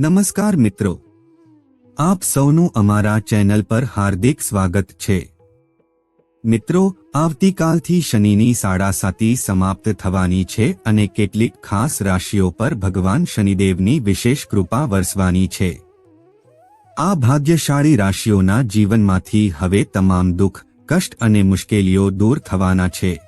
નમસ્કાર મિત્રો. આપ સૌનું અમારા ચેનલ પર હાર્દિક સ્વાગત છે. મિત્રો, આવતીકાલથી શનિની સાડા સાતી સમાપ્ત થવાની છે અને કેટલીક ખાસ રાશિઓ પર ભગવાન શનિદેવની વિશેષ કૃપા વરસવાની છે. આ ભાગ્યશાળી રાશિઓના જીવનમાંથી હવે તમામ દુઃખ, કષ્ટ અને મુશ્કેલીઓ દૂર થવાના છે.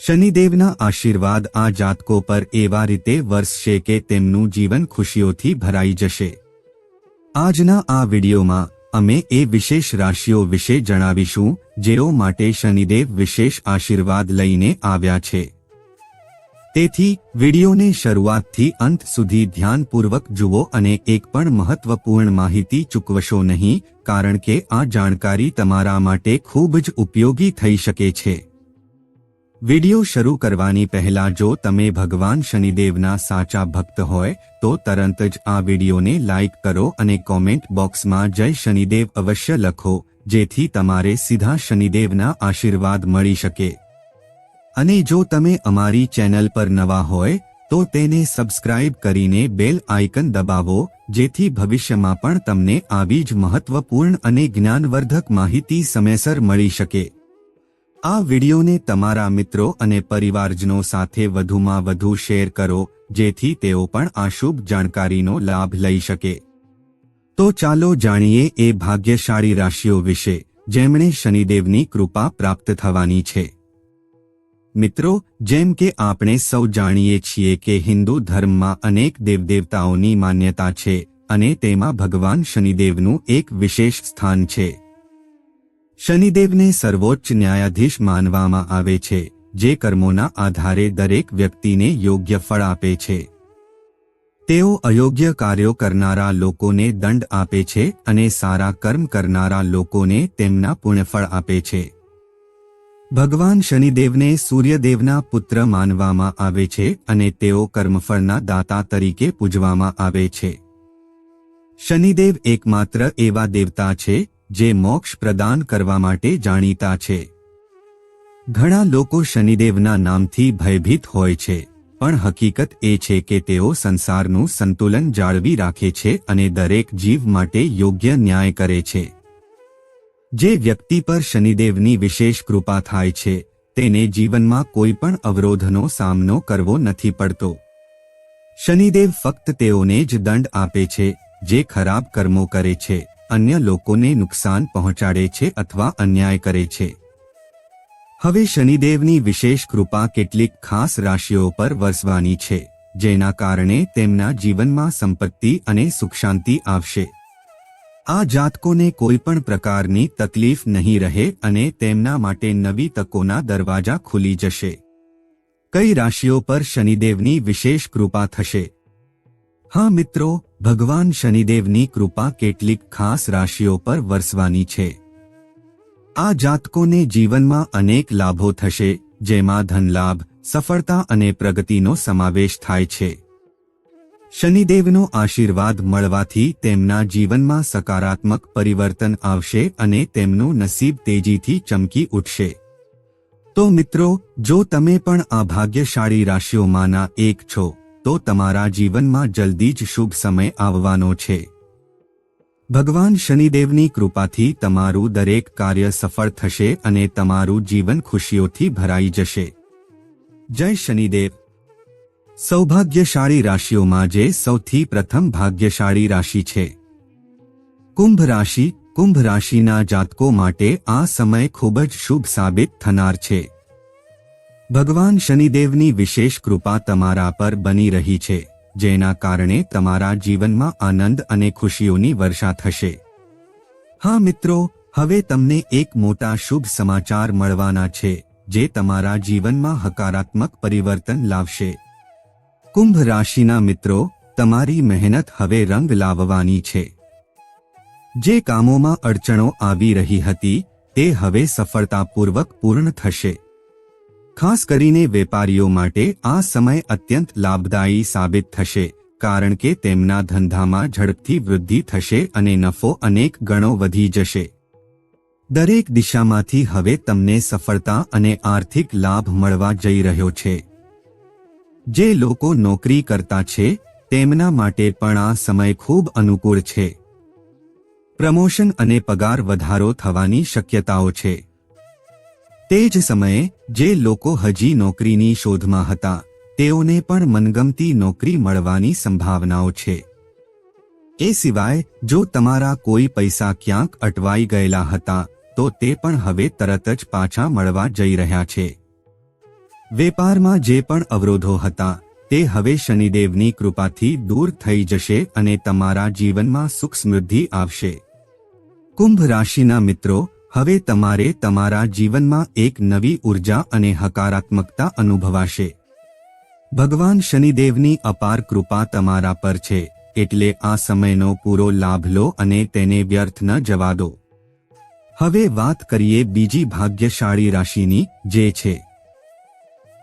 શનિદેવના આશીર્વાદ આ જાતકો પર એવા રીતે વરસશે કે તેમનું જીવન ખુશીઓથી ભરાઈ જશે. આજના આ વિડીયોમાં અમે એ વિશેષ રાશિઓ વિશે જણાવીશું, જેઓ માટે શનિદેવ વિશેષ આશીર્વાદ લઈને આવ્યા છે. તેથી, વિડીયોને શરૂઆતથી અંત સુધી ધ્યાનપૂર્વક જુઓ અને એક પણ મહત્વપૂર્ણ માહિતી ચૂકવશો નહીં, કારણ કે આ જાણકારી તમારા માટે ખૂબ જ ઉપયોગી થઈ શકે છે. વિડિયો શરૂ કરવાની પહેલા જો તમે ભગવાન શનિદેવના સાચા ભક્ત હોય, તો તરત જ આ વિડિયોને લાઇક કરો અને કોમેન્ટ બોક્સમાં જય શનિદેવ અવશ્ય લખો, જેથી તમારે સીધા શનિદેવના આશીર્વાદ મળી શકે. અને જો તમે અમારી ચેનલ પર નવા હોય, તો તેને સબસ્ક્રાઇબ કરીને બેલ આઇકન દબાવો, જેથી ભવિષ્યમાં પણ તમને આવી જ મહત્વપૂર્ણ અને જ્ઞાનવર્ધક માહિતી સમયસર મળી શકે. આ વિડીયોને તમારા મિત્રો અને પરિવારજનો સાથે વધુમાં વધુ શેર કરો, જેથી તેઓ પણ આ શુભ જાણકારીનો લાભ લઈ શકે. તો ચાલો જાણીએ એ ભાગ્યશાળી રાશિઓ વિશે, જેમણે શનિદેવની કૃપા પ્રાપ્ત થવાની છે. મિત્રો, જેમ કે આપણે સૌ જાણીએ છીએ કે હિન્દુ ધર્મમાં અનેક દેવદેવતાઓની માન્યતા છે, અને તેમાં ભગવાન શનિદેવનું એક વિશેષ સ્થાન છે. શનિદેવને સર્વોચ્ચ ન્યાયાધીશ માનવામાં આવે છે, જે કર્મોના આધારે દરેક વ્યક્તિને યોગ્ય ફળ આપે છે. તેઓ અયોગ્ય કાર્યો કરનારા લોકોને દંડ આપે છે અને સારા કર્મ કરનારા લોકોને તેમના પુણ્યફળ આપે છે. ભગવાન શનિદેવને સૂર્યદેવના પુત્ર માનવામાં આવે છે અને તેઓ કર્મફળના દાતા તરીકે પૂજવામાં આવે છે. શનિદેવ એકમાત્ર એવા દેવતા છે જે મોક્ષ પ્રદાન કરવા માટે જાણીતા છે. ઘણા લોકો શનિદેવના નામથી ભયભીત હોય છે, પણ હકીકત એ છે કે તેઓ સંસારનું સંતુલન જાળવી રાખે છે અને દરેક જીવ માટે યોગ્ય ન્યાય કરે છે. જે વ્યક્તિ પર શનિદેવની વિશેષ કૃપા થાય છે, તેને જીવનમાં કોઈ પણ અવરોધનો સામનો કરવો નથી પડતો. શનિદેવ ફક્ત તેઓને જ દંડ આપે છે, જે ખરાબ કર્મો કરે છે. અન્ય લોકોને નુકસાન પહોંચાડે છે અથવા અન્યાય કરે છે. હવે શનિદેવની વિશેષ કૃપા કેટલીક ખાસ રાશિઓ પર વરસવાની છે, જેના કારણે તેમના જીવનમાં સંપત્તિ અને સુખશાંતિ આવશે. આ જાતકોને કોઈપણ પ્રકારની તકલીફ નહીં રહે અને તેમના માટે નવી તકોના દરવાજા ખુલી જશે. કઈ રાશિઓ પર શનિદેવની વિશેષ કૃપા થશે? હા મિત્રો ભગવાન શનિદેવની કૃપા કેટલીક ખાસ રાશિઓ પર વરસવાની છે. આ જાતકોને જીવનમાં અનેક લાભો થશે, જેમાં ધનલાભ, સફળતા અને પ્રગતિનો સમાવેશ થાય છે. શનિદેવનો આશીર્વાદ મળવાથી તેમના જીવનમાં સકારાત્મક પરિવર્તન આવશે અને તેમનું નસીબ તેજીથી ચમકી ઉઠશે. તો મિત્રો, જો તમે પણ આ ભાગ્યશાળી રાશિઓમાંના એક છો તો તમારા જીવનમાં જલ્દી જ શુભ સમય આવવાનો છે. ભગવાન શનિદેવની કૃપાથી તમારું દરેક કાર્ય સફળ થશે અને તમારું જીવન ખુશીઓથી ભરાઈ જશે. જય શનિદેવ. સૌભાગ્યશાળી રાશિઓમાં જે સૌથી પ્રથમ ભાગ્યશાળી રાશિ છે. કુંભ રાશિ, કુંભ રાશિના જાતકો માટે આ સમય ખૂબ જ શુભ સાબિત થનાર છે. ભગવાન શનિદેવની વિશેષ કૃપા તમારા પર બની રહી છે, જેના કારણે તમારા જીવનમાં આનંદ અને ખુશીઓની વર્ષા થશે. હા મિત્રો, હવે તમને એક મોટા શુભ સમાચાર મળવાના છે, જે તમારા જીવનમાં હકારાત્મક પરિવર્તન લાવશે. કુંભ રાશિના મિત્રો, તમારી મહેનત હવે રંગ લાવવાની છે. જે કામોમાં અડચણો આવી રહી હતી, તે હવે સફળતાપૂર્વક પૂર્ણ થશે. ખાસ કરીને વેપારીઓ માટે આ સમય અત્યંત લાભદાયી સાબિત થશે, કારણ કે તેમના ધંધામાં ઝડપથી વૃદ્ધિ થશે અને નફો અનેક ગણો વધી જશે. દરેક દિશામાંથી હવે તમને સફળતા અને આર્થિક લાભ મળવા જઈ રહ્યો છે. જે લોકો નોકરી કરતા છે, તેમના માટે પણ આ સમય ખૂબ અનુકૂળ છે. પ્રમોશન અને પગાર વધારો થવાની શક્યતાઓ છે. તે જ સમયે, જે લોકો હજી નોકરીની શોધમાં હતા, તેઓને પણ મનગમતી નોકરી મળવાની સંભાવનાઓ છે. એ સિવાય, જો તમારા કોઈ પૈસા ક્યાંક અટવાઈ ગયેલા હતા, તો તે પણ હવે તરત જ પાછા મળવા જઈ રહ્યા છે. વેપારમાં જે પણ અવરોધો હતા, તે હવે શનિદેવની કૃપાથી દૂર થઈ જશે અને તમારા જીવનમાં સુખ સમૃદ્ધિ આવશે. કુંભ રાશિના મિત્રો હવે તમારે તમારા જીવનમાં એક નવી ઊર્જા અને હકારાત્મકતા અનુભવાશે. ભગવાન શનિદેવની અપાર કૃપા તમારા પર છે, એટલે આ સમયનો પૂરો લાભ લો અને તેને વ્યર્થ ન જવા દો. હવે વાત કરીએ બીજી ભાગ્યશાળી રાશિની, જે છે.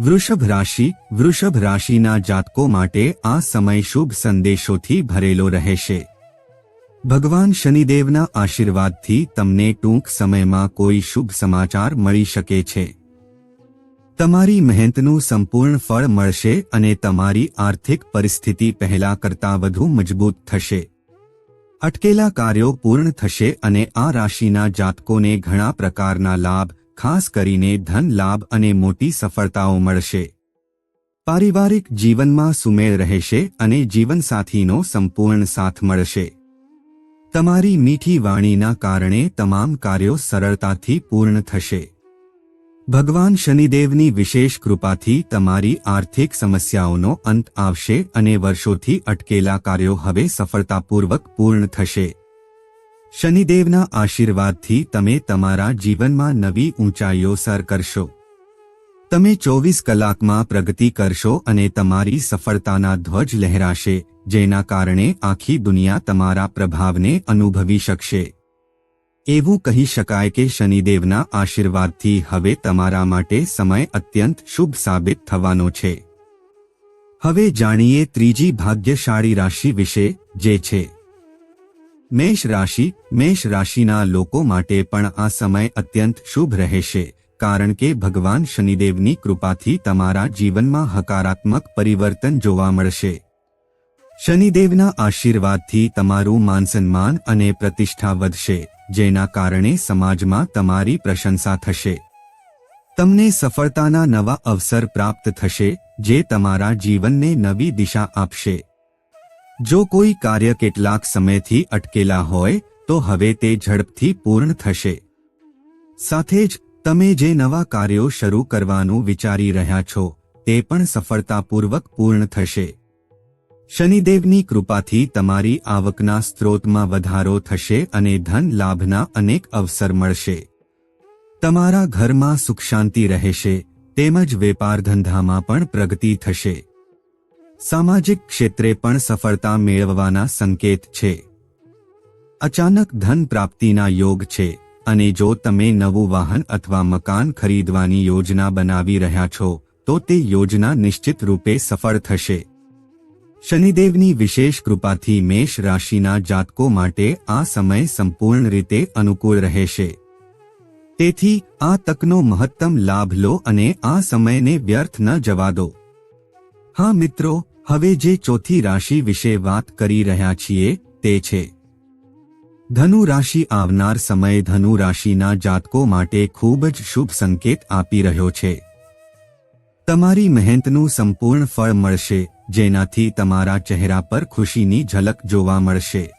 વૃષભ રાશિ, વૃષભ રાશિના જાતકો માટે આ સમય શુભ સંદેશોથી ભરેલો રહેશે. ભગવાન શનિદેવના આશીર્વાદથી તમને ટૂંક સમયમાં કોઈ શુભ સમાચાર મળી શકે છે. તમારી મહેનતનું સંપૂર્ણ ફળ મળશે અને તમારી આર્થિક પરિસ્થિતિ પહેલા કરતાં વધુ મજબૂત થશે. અટકેલા કાર્યો પૂર્ણ થશે અને આ રાશિના જાતકોને ઘણા પ્રકારના લાભ, ખાસ કરીને ધન લાભ અને મોટી સફળતાઓ મળશે. પારિવારિક જીવનમાં સુમેળ રહેશે અને જીવનસાથીનો સંપૂર્ણ સાથ મળશે. તમારી મીઠી વાણીના કારણે તમામ કાર્યો સરળતાથી પૂર્ણ થશે. ભગવાન શનિદેવની વિશેષ કૃપાથી તમારી આર્થિક સમસ્યાઓનો અંત આવશે અને વર્ષોથી અટકેલા કાર્યો હવે સફળતાપૂર્વક પૂર્ણ થશે. શનિદેવના આશીર્વાદથી તમે તમારા જીવનમાં નવી ઊંચાઈઓ સર કરશો. તમે ચોવીસ કલાકમાં પ્રગતિ કરશો અને તમારી સફળતાના ધ્વજ લહેરાશે. જેના કારણે આખી દુનિયા તમારા પ્રભાવને અનુભવી શકશે. એવું કહી શકાય કે શનિદેવના આશીર્વાદથી હવે તમારા માટે સમય અત્યંત શુભ સાબિત થવાનો છે. હવે જાણીએ ત્રીજી ભાગ્યશાળી રાશિ વિશે, જે છે. મેષ રાશિ, મેષ રાશિના લોકો માટે પણ આ સમય અત્યંત શુભ રહેશે, કારણ કે ભગવાન શનિદેવની કૃપાથી તમારા જીવનમાં હકારાત્મક પરિવર્તન જોવા મળશે. શનિદેવના આશીર્વાદથી તમારું માનસન્માન અને પ્રતિષ્ઠા વધશે, જેના કારણે સમાજમાં તમારી પ્રશંસા થશે. તમને સફળતાના નવા અવસર પ્રાપ્ત થશે, જે તમારા જીવનને નવી દિશા આપશે. જો કોઈ કાર્ય કેટલાક સમયથી અટકેલા હોય, તો હવે તે ઝડપથી પૂર્ણ થશે. સાથે જ, તમે જે નવા કાર્યો શરૂ કરવાનું વિચારી રહ્યા છો, તે પણ સફળતાપૂર્વક પૂર્ણ થશે. શનિદેવની કૃપાથી તમારી આવકના સ્ત્રોતમાં વધારો થશે અને ધન લાભના અનેક અવસર મળશે. તમારા ઘરમાં સુખ શાંતિ રહેશે, તેમજ વેપાર ધંધામાં પણ પ્રગતિ થશે. સામાજિક ક્ષેત્રે પણ સફળતા મેળવવાના સંકેત છે. અચાનક ધન પ્રાપ્તિના યોગ છે, અને જો તમે નવું વાહન અથવા મકાન ખરીદવાની યોજના બનાવી રહ્યા છો, તો તે યોજના નિશ્ચિત રૂપે સફળ થશે. શનિદેવની વિશેષ કૃપાથી મેષ રાશિના જાતકો માટે આ સમય સંપૂર્ણ રીતે અનુકૂળ રહેશે. તેથી આ તકનો મહત્તમ લાભ લો અને આ સમયને વ્યર્થ ન જવા દો. હા મિત્રો, હવે જે ચોથી રાશિ વિશે વાત કરી રહ્યા છીએ તે છે. ધનુ રાશિ આવનાર સમય ધનુ રાશિના જાતકો માટે ખૂબ જ શુભ સંકેત આપી રહ્યો છે. તમારી મહેનતનું સંપૂર્ણ ફળ મળશે. જેનાથી તમારા ચહેરા પર ખુશીની ઝલક જોવા મળશે.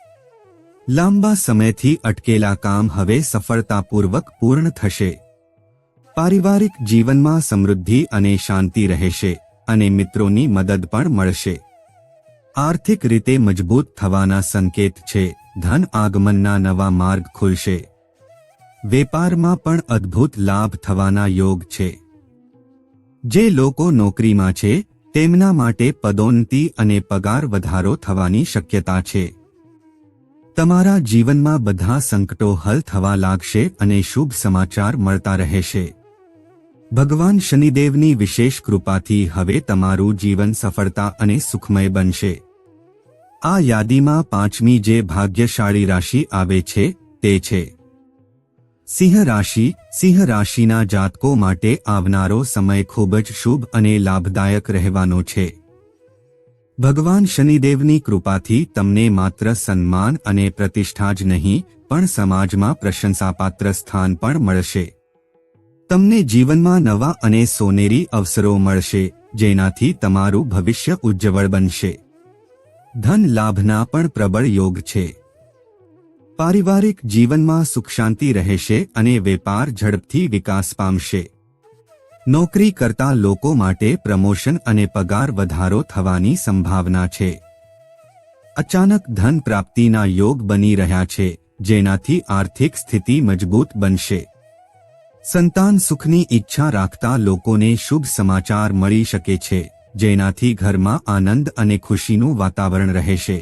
લાંબા સમયથી અટકેલા કામ હવે સફળતાપૂર્વક પૂર્ણ થશે. પારિવારિક જીવનમાં સમૃદ્ધિ અને શાંતિ રહેશે અને મિત્રોની મદદ પણ મળશે. આર્થિક રીતે મજબૂત થવાના સંકેત છે, ધન આગમનના નવા માર્ગ ખુલશે. વેપારમાં પણ અદ્ભુત લાભ થવાના યોગ છે. જે લોકો નોકરીમાં છે તેમના માટે પદોન્નતિ અને પગાર વધારો થવાની શક્યતા છે. તમારા જીવનમાં બધા સંકટો હલ થવા લાગશે અને શુભ સમાચાર મળતા રહેશે. ભગવાન શનિદેવની વિશેષ કૃપાથી હવે તમારું જીવન સફળતા અને સુખમય બનશે. આ યાદીમાં પાંચમી જે ભાગ્યશાળી રાશિ આવે છે, તે છે. સિંહ રાશિ, સિંહ રાશિના જાતકો માટે આવનારો સમય ખૂબ જ શુભ અને લાભદાયક રહેવાનો છે. ભગવાન શનિદેવની કૃપાથી તમને માત્ર સન્માન અને પ્રતિષ્ઠા જ નહીં, પણ સમાજમાં પ્રશંસાપાત્ર સ્થાન પણ મળશે. તમને જીવનમાં નવા અને સોનેરી અવસરો મળશે, જેનાથી તમારું ભવિષ્ય ઉજ્જવળ બનશે. ધન લાભના પણ પ્રબળ યોગ છે. પારિવારિક જીવનમાં સુખ શાંતિ રહેશે અને વેપાર ઝડપથી વિકાસ પામશે. નોકરી કરતા લોકો માટે પ્રમોશન અને પગાર વધારો થવાની સંભાવના છે. અચાનક ધન પ્રાપ્તિના યોગ બની રહ્યા છે, જેનાથી આર્થિક સ્થિતિ મજબૂત બનશે. સંતાન સુખની ઈચ્છા રાખતા લોકોને શુભ સમાચાર મળી શકે છે, જેનાથી ઘરમાં આનંદ અને ખુશીનું વાતાવરણ રહેશે.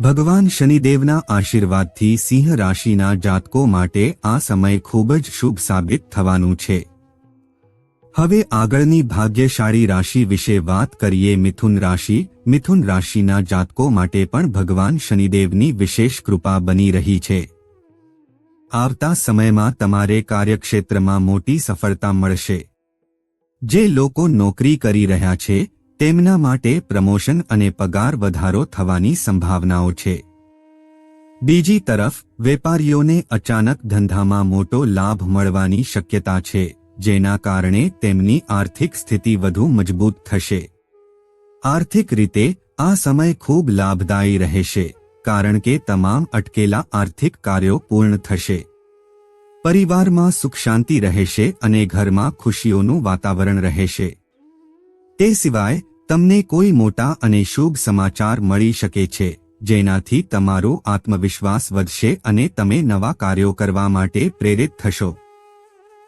ભગવાન શનિદેવના આશીર્વાદથી સિંહ રાશિના જાતકો માટે આ સમય ખૂબ જ શુભ સાબિત થવાનું છે. હવે આગળની ભાગ્યશાળી રાશિ વિશે વાત કરીએ મિથુન રાશિ. મિથુન રાશિના જાતકો માટે પણ ભગવાન શનિદેવની વિશેષ કૃપા બની રહી છે. આવતા સમયમાં તમારે કાર્યક્ષેત્રમાં મોટી સફળતા મળશે. જે લોકો નોકરી કરી રહ્યા છે તેમના માટે પ્રમોશન અને પગાર વધારો થવાની સંભાવનાઓ છે. બીજી તરફ, વેપારીઓને અચાનક ધંધામાં મોટો લાભ મળવાની શક્યતા છે, જેના કારણે તેમની આર્થિક સ્થિતિ વધુ મજબૂત થશે. આર્થિક રીતે, આ સમય ખૂબ લાભદાયી રહેશે, કારણ કે તમામ અટકેલા આર્થિક કાર્યો પૂર્ણ થશે. પરિવારમાં સુખ શાંતિ રહેશે અને ઘરમાં ખુશીઓનું વાતાવરણ રહેશે. તે સિવાય તમને કોઈ મોટા અને શુભ સમાચાર મળી શકે છે, જેનાથી તમારો આત્મવિશ્વાસ વધશે અને તમે નવા કાર્યો કરવા માટે પ્રેરિત થશો.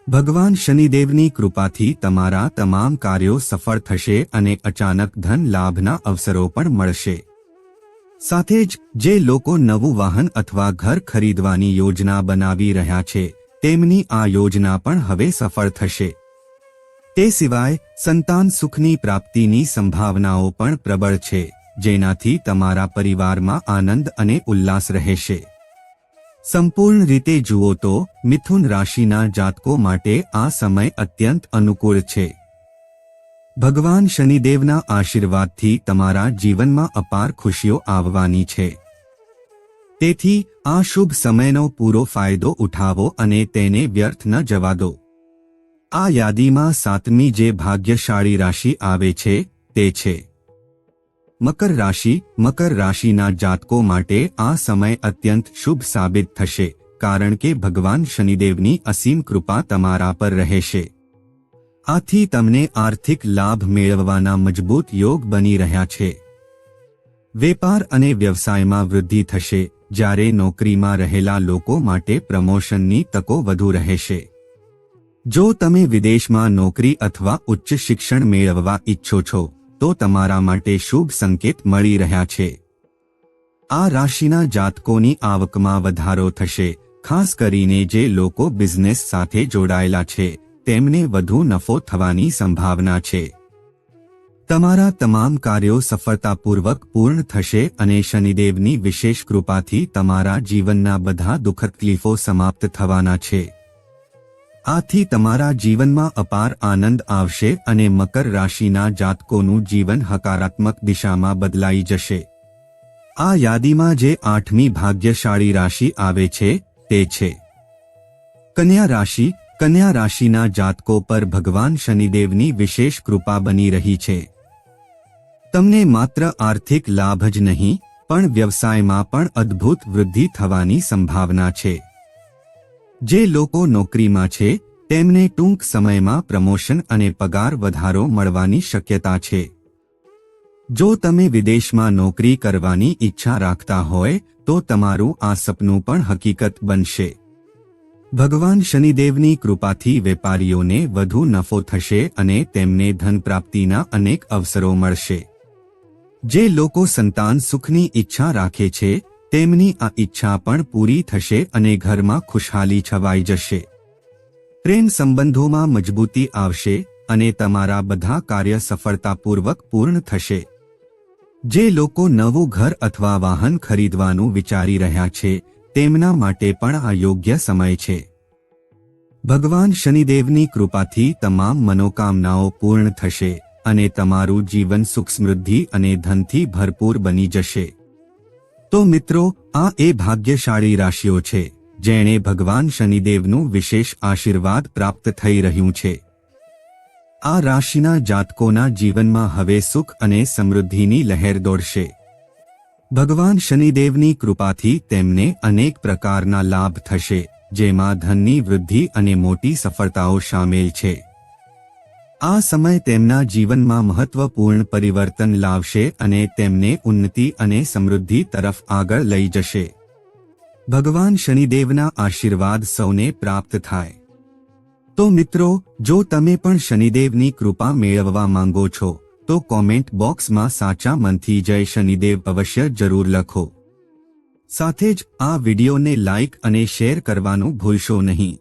ભગવાન શનિદેવની કૃપાથી તમારા તમામ કાર્યો સફળ થશે અને અચાનક ધન લાભના અવસરો પણ મળશે. સાથે જ, જે લોકો નવું વાહન અથવા ઘર ખરીદવાની યોજના બનાવી રહ્યા છે, તેમની આ યોજના પણ હવે સફળ થશે. તે સિવાય, સંતાન સુખની પ્રાપ્તિની સંભાવનાઓ પણ પ્રબળ છે, જેનાથી તમારા પરિવારમાં આનંદ અને ઉલ્લાસ રહેશે. સંપૂર્ણ રીતે જુઓ તો, મિથુન રાશિના જાતકો માટે આ સમય અત્યંત અનુકૂળ છે. ભગવાન શનિદેવના આશીર્વાદથી તમારા જીવનમાં અપાર ખુશીઓ આવવાની છે. તેથી, આ શુભ સમયનો પૂરો ફાયદો ઉઠાવો અને તેને વ્યર્થ ન જવા દો. આ યાદીમાં સાતમી જે ભાગ્યશાળી રાશિ આવે છે, તે છે. મકર રાશિ, મકર રાશિના જાતકો માટે આ સમય અત્યંત શુભ સાબિત થશે, કારણ કે ભગવાન શનિદેવની અસીમ કૃપા તમારા પર રહેશે. આથી તમને આર્થિક લાભ મેળવવાના મજબૂત યોગ બની રહ્યા છે. વેપાર અને વ્યવસાયમાં વૃદ્ધિ થશે, જ્યારે નોકરીમાં રહેલા લોકો માટે પ્રમોશનની તકો વધુ રહેશે. જો તમે વિદેશમાં નોકરી અથવા ઉચ્ચ શિક્ષણ મેળવવા ઈચ્છો છો, તો તમારા માટે શુભ સંકેત મળી રહ્યા છે. આ રાશિના જાતકોની આવકમાં વધારો થશે, ખાસ કરીને જે લોકો બિઝનેસ સાથે જોડાયેલા છે, તેમને વધુ નફો થવાની સંભાવના છે. તમારા તમામ કાર્યો સફળતાપૂર્વક પૂર્ણ થશે અને શનિદેવની વિશેષ કૃપાથી તમારા જીવનના બધા દુઃખ તકલીફો સમાપ્ત થવાના છે. આથી તમારા જીવનમાં અપાર આનંદ આવશે અને મકર રાશિના જાતકોનું જીવન હકારાત્મક દિશામાં બદલાઈ જશે. આ યાદીમાં જે આઠમી ભાગ્યશાળી રાશિ આવે છે, તે છે. કન્યા રાશિ, કન્યા રાશિના જાતકો પર ભગવાન શનિદેવની વિશેષ કૃપા બની રહી છે. તમને માત્ર આર્થિક લાભ જ નહીં, પણ વ્યવસાયમાં પણ અદ્ભુત વૃદ્ધિ થવાની સંભાવના છે. જે લોકો નોકરીમાં છે, તેમને ટૂંક સમયમાં પ્રમોશન અને પગાર વધારો મળવાની શક્યતા છે. જો તમે વિદેશમાં નોકરી કરવાની ઈચ્છા રાખતા હોય, તો તમારું આ સપનું પણ હકીકત બનશે. ભગવાન શનિદેવની કૃપાથી વેપારીઓને વધુ નફો થશે અને તેમને ધન પ્રાપ્તિના અનેક અવસરો મળશે. જે લોકો સંતાન સુખની ઈચ્છા રાખે છે તેમની આ ઈચ્છા પણ પૂરી થશે અને ઘરમાં ખુશહાલી છવાઈ જશે. પ્રેમ સંબંધોમાં મજબૂતી આવશે અને તમારા બધા કાર્ય સફળતાપૂર્વક પૂર્ણ થશે. જે લોકો નવું ઘર અથવા વાહન ખરીદવાનું વિચારી રહ્યા છે, તેમના માટે પણ આ યોગ્ય સમય છે. ભગવાન શનિદેવની કૃપાથી તમામ મનોકામનાઓ પૂર્ણ થશે અને તમારું જીવન સુખ સમૃદ્ધિ અને ધનથી ભરપૂર બની જશે. તો મિત્રો, આ એ ભાગ્યશાળી રાશિઓ છે, જેણે ભગવાન શનિદેવનું વિશેષ આશીર્વાદ પ્રાપ્ત થઈ રહ્યું છે. આ રાશિના જાતકોના જીવનમાં હવે સુખ અને સમૃદ્ધિની લહેર દોડશે. ભગવાન શનિદેવની કૃપાથી તેમને અનેક પ્રકારના લાભ થશે, જેમાં ધનની વૃદ્ધિ અને મોટી સફળતાઓ સામેલ છે. આ સમય તેમના જીવનમાં મહત્વપૂર્ણ પરિવર્તન લાવશે અને તેમને ઉન્નતિ અને સમૃદ્ધિ તરફ આગળ લઈ જશે. ભગવાન શનિદેવના આશીર્વાદ સૌને પ્રાપ્ત થાય. તો મિત્રો, જો તમે પણ શનિદેવની કૃપા મેળવવા માંગો છો, તો કોમેન્ટ બોક્સમાં સાચા મનથી જય શનિદેવ અવશ્ય જરૂર લખો. સાથે જ આ વિડીયોને લાઇક અને શેર કરવાનું ભૂલશો નહીં.